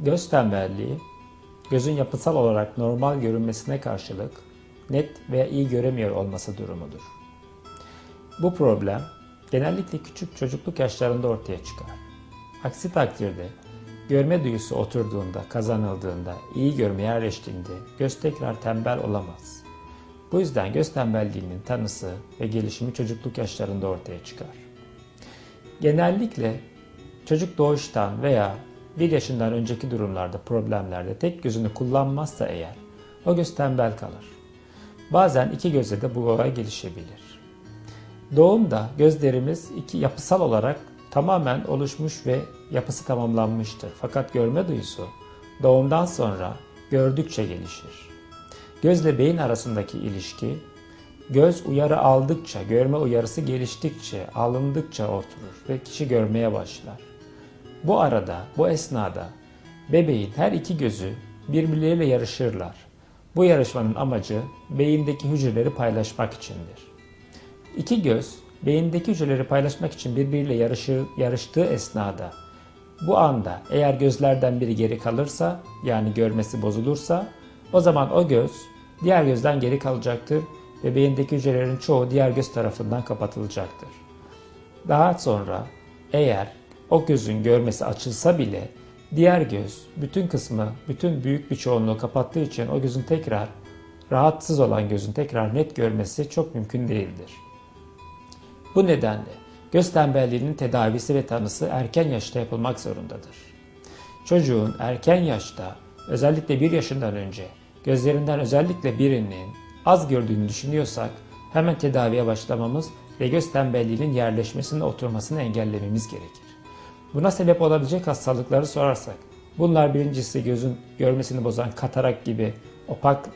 Göz tembelliği, gözün yapısal olarak normal görünmesine karşılık net veya iyi göremiyor olması durumudur. Bu problem genellikle küçük çocukluk yaşlarında ortaya çıkar. Aksi takdirde görme duyusu oturduğunda, kazanıldığında, iyi görme yerleştiğinde göz tekrar tembel olamaz. Bu yüzden göz tembelliğinin tanısı ve gelişimi çocukluk yaşlarında ortaya çıkar. Genellikle çocuk doğuştan veya 1 yaşından önceki durumlarda, problemlerde tek gözünü kullanmazsa eğer o göz tembel kalır. Bazen iki gözde de bu olay gelişebilir. Doğumda gözlerimiz iki yapısal olarak tamamen oluşmuş ve yapısı tamamlanmıştır. Fakat görme duyusu doğumdan sonra gördükçe gelişir. Gözle beyin arasındaki ilişki göz uyarı aldıkça, görme uyarısı geliştikçe, alındıkça oturur ve kişi görmeye başlar. Bu arada, bu esnada bebeğin her iki gözü birbirleriyle yarışırlar. Bu yarışmanın amacı beyindeki hücreleri paylaşmak içindir. İki göz beyindeki hücreleri paylaşmak için birbiriyle yarışır, yarıştığı esnada bu anda eğer gözlerden biri geri kalırsa yani görmesi bozulursa o zaman o göz diğer gözden geri kalacaktır ve beyindeki hücrelerin çoğu diğer göz tarafından kapatılacaktır. Daha sonra eğer o gözün görmesi açılsa bile diğer göz bütün kısmı, bütün büyük bir çoğunluğu kapattığı için o gözün tekrar rahatsız olan gözün tekrar net görmesi çok mümkün değildir. Bu nedenle göz tembelliğinin tedavisi ve tanısı erken yaşta yapılmak zorundadır. Çocuğun erken yaşta özellikle 1 yaşından önce gözlerinden özellikle birinin az gördüğünü düşünüyorsak hemen tedaviye başlamamız ve göz tembelliğinin yerleşmesine oturmasını engellememiz gerekir. Buna sebep olabilecek hastalıkları sorarsak, bunlar birincisi gözün görmesini bozan katarak gibi, opak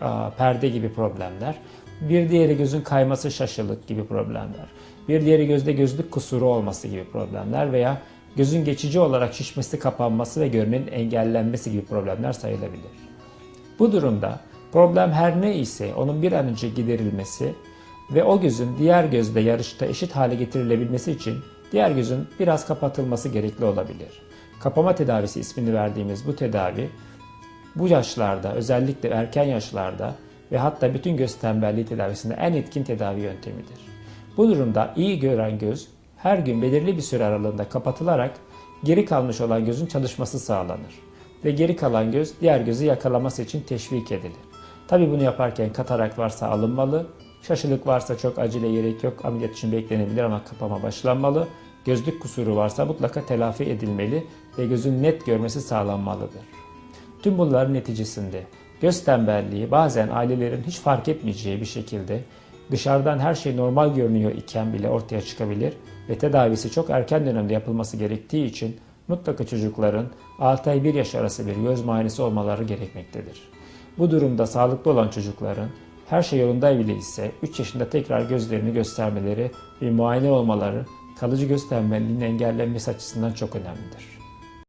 a, perde gibi problemler. Bir diğeri gözün kayması şaşılık gibi problemler. Bir diğeri gözde gözlük kusuru olması gibi problemler veya gözün geçici olarak şişmesi, kapanması ve görmenin engellenmesi gibi problemler sayılabilir. Bu durumda problem her ne ise onun bir an önce giderilmesi ve o gözün diğer gözle yarışta eşit hale getirilebilmesi için diğer gözün biraz kapatılması gerekli olabilir. Kapama tedavisi ismini verdiğimiz bu tedavi bu yaşlarda özellikle erken yaşlarda ve hatta bütün göz tembelliği tedavisinde en etkin tedavi yöntemidir. Bu durumda iyi gören göz her gün belirli bir süre aralığında kapatılarak geri kalmış olan gözün çalışması sağlanır ve geri kalan göz diğer gözü yakalaması için teşvik edilir. Tabi bunu yaparken katarak varsa alınmalı, şaşılık varsa çok acele gerek yok, ameliyat için beklenebilir ama kapama başlanmalı. Gözlük kusuru varsa mutlaka telafi edilmeli ve gözün net görmesi sağlanmalıdır. Tüm bunların neticesinde göz tembelliği bazen ailelerin hiç fark etmeyeceği bir şekilde dışarıdan her şey normal görünüyor iken bile ortaya çıkabilir ve tedavisi çok erken dönemde yapılması gerektiği için mutlaka çocukların 6 ay 1 yaş arası bir göz muayenesi olmaları gerekmektedir. Bu durumda sağlıklı olan çocukların her şey yolunda bile ise 3 yaşında tekrar gözlerini göstermeleri ve muayene olmaları kalıcı göz tembelliğinin engellenmesi açısından çok önemlidir.